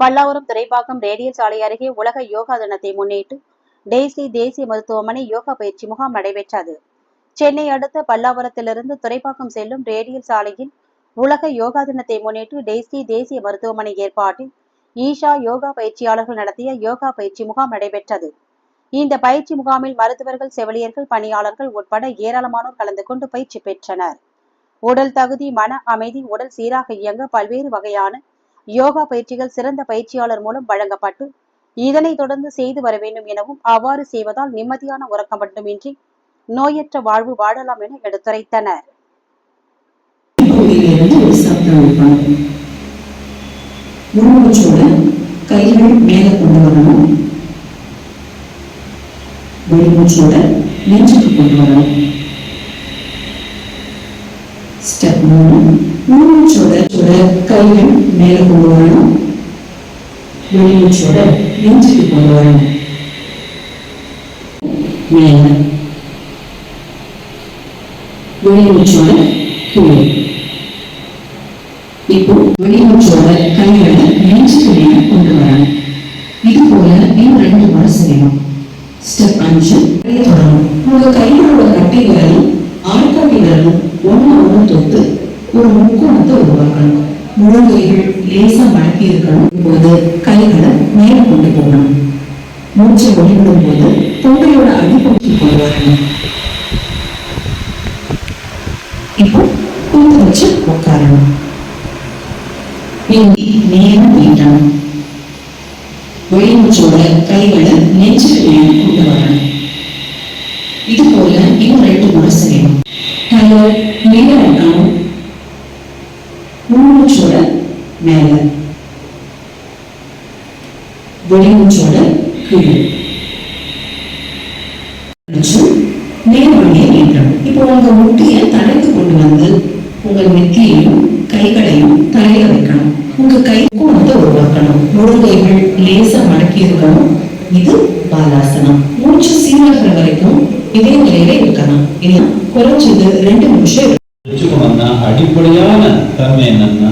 Pallavaram Thoraipakkam radial சாலை அருகே உலக யோகா தினத்தை முன்னிட்டு டெய்ஸ்லி தேசிய மருத்துவமனை யோகா பயிற்சி முகாம் நடைபெற்றது. சென்னை அடுத்த பல்லாவரத்திலிருந்து துறைப்பாக்கம் செல்லும் ரேடியல் சாலையில் உலக யோகா தினத்தை முன்னிட்டு டெய்ஸ்லி தேசிய மருத்துவமனை ஏற்பாட்டில் ஈஷா யோகா பயிற்சியாளர்கள் நடத்திய யோகா பயிற்சி முகாம் நடைபெற்றது. இந்த பயிற்சி முகாமில் மருத்துவர்கள் செவிலியர்கள் பணியாளர்கள் உட்பட ஏராளமானோர் கலந்து கொண்டு பயிற்சி பெற்றனர். உடல் தகுதி மன அமைதி உடல் சீராக இயங்க பல்வேறு வகையான யோகா பயிற்சிகள் சிறந்த பயிற்சியாளர் மூலம் வழங்கப்பட்டு இதனை தொடர்ந்து செய்து வர வேண்டும் எனவும் அவ்வாறு செய்வதால் நிம்மதியான உறக்கம் மட்டுமின்றி நோயற்ற வாழ்வு வாழலாம் என எடுத்துரைத்தனர். கைகள் மேலே கொண்டு வரணும். வெளிமூச்சோட நெஞ்சுக்கு கொண்டு வரணும் ஸ்டெப் மூணு மூச்சோட சோட கைகள் மேலே கொண்டு வரணும் வெளிமூச்சோட நெஞ்சுக்கு கொண்டு வரணும் மேலே. வெளிமூச்சோட கீழே. இப்போ வெளிமூச்சோட கைகளை நெஞ்சுக்கு மேல கொண்டு வரணும் இது போல இன்னும் ரெண்டு முறை செய்யணும். ஸ்டெப் அஞ்சு கையை தொடரணும் உங்க கைகளோட கட்டை விரலும் ஆள்காட்டி விரலும் ஒண்ணு ஒன்று தொட்டு ஒரு முக்கோணத்தை உருவாக்கணும். முழங்கைகள் லேசா மடக்கி இருக்கணும் போது கைகளை மேலே கொண்டு போகணும். மூச்சை ஒளிவிடும் போது தொண்டையோட அடிப்பகுதி கொண்டு வரணும். இப்போ குந்து வச்சு உட்காரணும். நீந்தி நேரம் நீட்டணும். வெளிமூச்சோட கைகளை நெஞ்சுக்கு மேலே கொண்டு வரணும். இது போல இன்னும் ரெண்டு முறை செய்யணும். கையை மேல வைக்கணும் உள்மூச்சோட மேல. வெளிமூச்சோட நேர்வழியை நீட்டணும். இப்போ உங்க முட்டியை தடைத்து கொண்டு வந்து உங்க நெத்தியையும் கைகளையும் தலையில வைக்கணும். உங்க கைக்கும் வந்து உருவாக்கணும். முழங்கைகள் லேசா மடக்கி இருக்கணும். இது பாலாசனம். மூச்சு சீராகிற வரைக்கும் இதே நிலையில இருக்கணும். இது குறைஞ்சது ரெண்டு நிமிஷம் வச்சுக்கணும்னா அடிப்படையான தன்மை என்னன்னா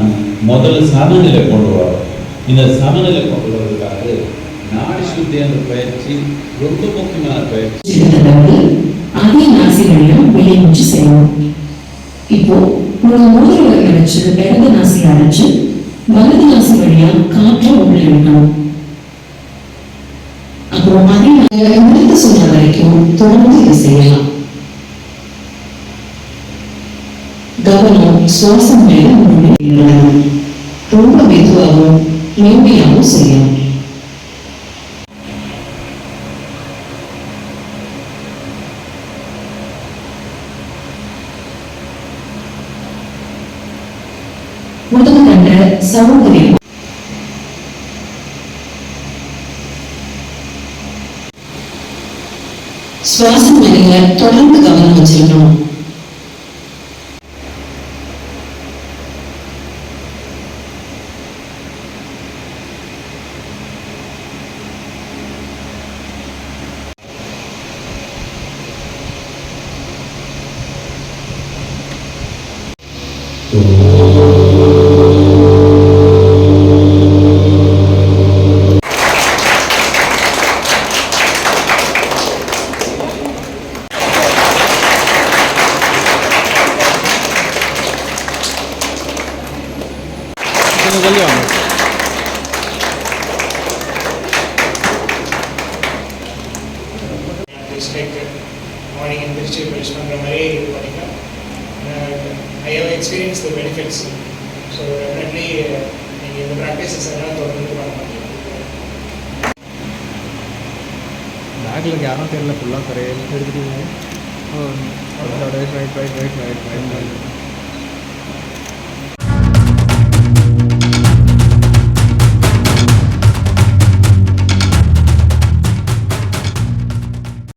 முதல்ல சமநிலை கொண்டு வரும் இந்த சமநிலை கொண்டு வருவதற்காக நாடி சுத்தி அந்த பயிற்சி ரொம்ப முக்கியமான பயிற்சி. அதே நாசிகளையும் வழியும் வெளியே இப்போ உங்க முதல் வரையை வச்சு இடது நாசி அடைச்சு வலது நாசி வழியா காற்று உள்ள இழுக்கணும் அப்புறம் அதே நிறுத்த சொல்ற வரைக்கும் தொடர்ந்து இதை செய்யலாம். கவனம் சுவாசம் மேல முழுமையாக ரொம்ப மெதுவாகவும் மென்மையாகவும் செய்யணும் முதல் கண்ட சகோதரி சுவாசம் மேல தொடர்ந்து கவனம் வச்சிருக்கணும் ಡಿಸ್ಟ್ರಿಕ್ಟ್ ಅವನಿಗೆ ದೃಷ್ಟಿ ಬೆಳೆಸ್ಕೊಂಡ್ರೆ ಮರಿ experience the benefits so definitely நீங்கள் இந்த ப்ராக்டிசஸ் எல்லாம் தொடர்ந்து பண்ண முடியும் பேக்கில் யாரும் தெரியல ஃபுல்லாக கரையில் எடுத்துட்டீங்க. ஓ. Right right right right right right